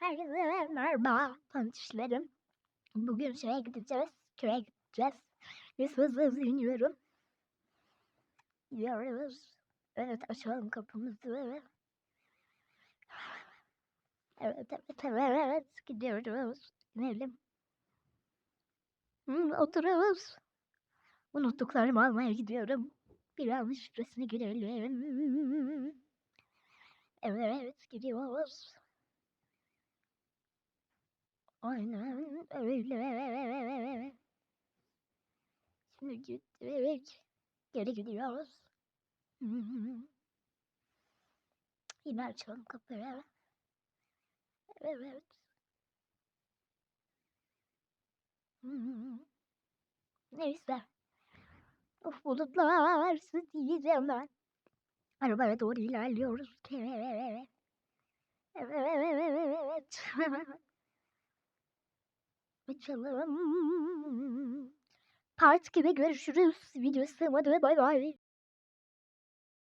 Herkese merhaba tanışlarım. Bugün şeye gideceğiz. Köye gideceğiz. Biz hızlı hızlı iniyorum. Gidiyoruz. Evet açalım kapımızı. Evet evet evet gidiyoruz. İnelim. Hı, oturuyoruz. Unuttuklarımı almaya gidiyorum. Bir an şifresini girelim. Evet gidiyoruz. Aynen öyle. Şimdi gittik. Geri gidiyoruz. Yine açalım kapıyı. Evet. Neyse. Of bulutlar diyeceğim ben. Arabaya doğru ilerliyoruz. Evet. Evet. Açalım. Part 2'de görüşürüz. Video sığmadı. Bay bay.